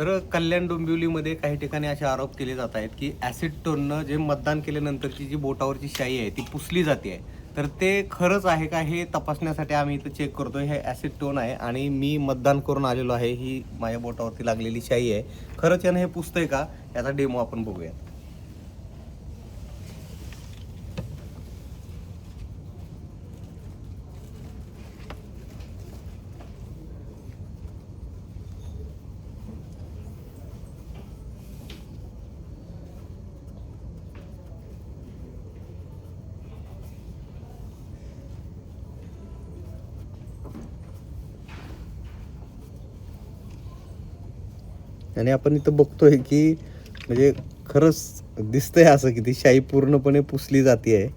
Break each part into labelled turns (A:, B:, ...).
A: तर कल्याण डोंबिवलीमध्ये काही ठिकाणी असे आरोप केले जात आहेत की ॲसिड टोननं जे मतदान केल्यानंतरची जी बोटावरची शाई आहे ती पुसली जाते आहे. तर ते खरंच आहे का हे तपासण्यासाठी आम्ही इथं चेक करतो हे ॲसिड टोन आहे आणि मी मतदान करून आलेलो आहे. ही माझ्या बोटावरती लागलेली शाई आहे. खरंच यानं हे पुसतंय का? याचा डेमो आपण बघूया आणि आपण इथं बघतोय की म्हणजे खरंच दिसतंय असं की ती शाई पूर्णपणे पुसली जाते आहे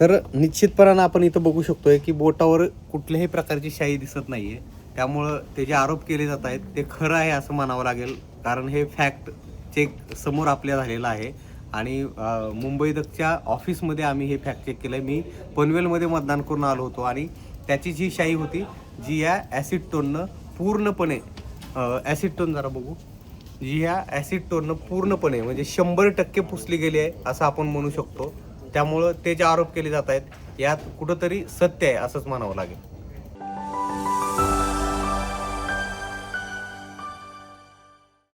A: तर निश्चितपणानं आपण इथं बघू शकतोय की बोटावर कुठल्याही प्रकारची शाई दिसत नाहीये. त्यामुळं ते जे आरोप केले जात आहेत ते खरं आहे असं म्हणावं लागेल. कारण हे फॅक्ट चेक समोर आपल्या झालेलं आहे. आणि मुंबई दगच्या ऑफिसमध्ये आम्ही हे फॅक्ट चेक केलं मी पनवेलमध्ये मतदान करून आलो होतो आणि त्याची जी शाई होती जी या ॲसिड टोननं पूर्णपणे ॲसिड टोन जरा बघू. जी ह्या ॲसिड टोननं पूर्णपणे म्हणजे शंभर टक्के पुसली गेली आहे असं आपण म्हणू शकतो. त्यामुळं ते जे आरोप केले जात आहेत यात कुठंतरी सत्य आहे असंच म्हणावं लागेल.